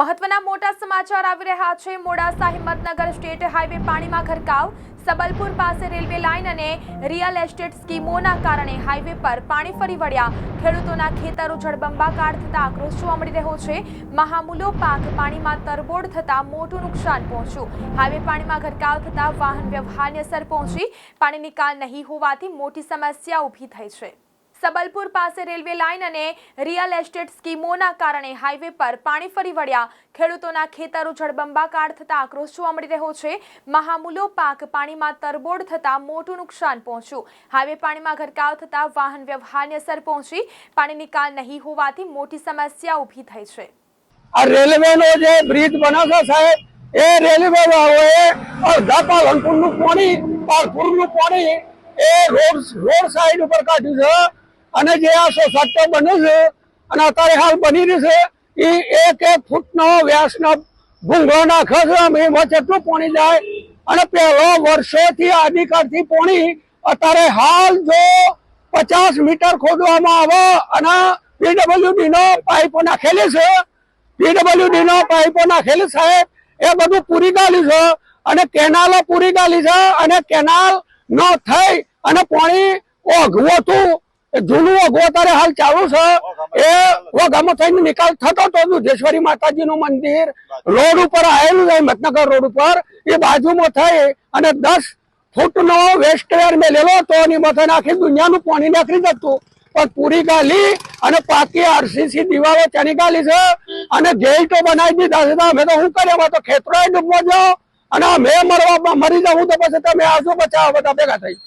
મહત્વના મોટા સમાચાર આવી રહ્યા છે. મોડાસા હિંમતનગર સ્ટેટ હાઈવે પાણીમાં ગરકાવ, સબલપુર પાસે રેલવે લાઇન અને રિયલ એસ્ટેટ સ્કીમોના કારણે હાઈવે પર પાણી ફરી વળ્યા. ખેડૂતોના ખેતરો જળબંબાકાર થતા આક્રોશ જોવા મળી રહ્યો છે. મહામૂલો પાક પાણીમાં તરબોળ થતા મોટું નુકસાન પહોંચ્યું. હાઈવે પાણીમાં ગરકાવ થતા વાહન વ્યવહારને અસર પહોંચી. પાણી નિકાલ નહીં હોવાથી મોટી સમસ્યા ઊભી થઈ છે. સબલપુર પાસે રેલવે લાઇન અને રિયલ એસ્ટેટ સ્કીમોના કારણે હાઈવે પર પાણી ફરી વળ્યા. ખેડૂતોના ખેતરો જળબંબાકાર થતા આક્રોશ જોવા મળી રહ્યો છે. મહામૂલો પાક પાણીમાં તરબોળ થતા મોટું નુકસાન પહોંચ્યું. હાઈવે પાણીમાં ગરકાવ થતા વાહન વ્યવહારને અસર પહોંચી. પાણી નિકાલ નહીં હોવાથી મોટી સમસ્યા ઊભી થઈ છે. આ રેલવેનો જે બ્રિજ બનાવશો સાહેબ, એ રેલવે પાલનપુર પાણી પાણી એ રોડ રોડ સાઈડ ઉપર કાઢ્યું છે. અને જે આ સોસાયટીઓ બન્યું છે અને અત્યારે હાલ બની રહી છે, એ એક એક ફૂટનો વ્યાસનો ભૂંગળો નાખે છે એમાં કેટલું પાણી જાય, અને પહેલો વર્ષોથી આદિકાળથી પાણી અત્યારે હાલ જો પચાસ મીટર ખોદવામાં આવે અને પીડબ્લ્યુડી નો પાઇપો નાખેલી છે પીડબ્લ્યુડી નો પાઇપો નાખેલી સાહેબ, એ બધું પૂરી ગાલી છે, અને કેનાલો પૂરી ગાલી છે, અને કેનાલ ન થઈ અને પાણી ઓઘવું જૂનું ઓઘવું અત્યારે હાલ ચાલુ છે. એ વગામાં થઈને નિકાલ થતો હતો દુધેશ્વરી માતાજીનું મંદિર રોડ ઉપર આવેલું છે મતનગર રોડ ઉપર. એ બાજુમાં થઈ અને દસ ફૂટનો વેસ્ટવેર મેલેલો હતો અને એમાં આખી દુનિયાનું પાણી નાખી જતું. પણ પૂરી ગાલી અને પાકી આરસીસી દિવાલો તેની ગાલી છે. અને જેલ તો બનાવી દીધા છે. અમે તો શું કરીએ? તો ખેતરો ડૂબવા જાઓ. અને અમે મરવા મરી જાઉં તો પછી તમે આવશો બચાવવા બધા ભેગા થઈ.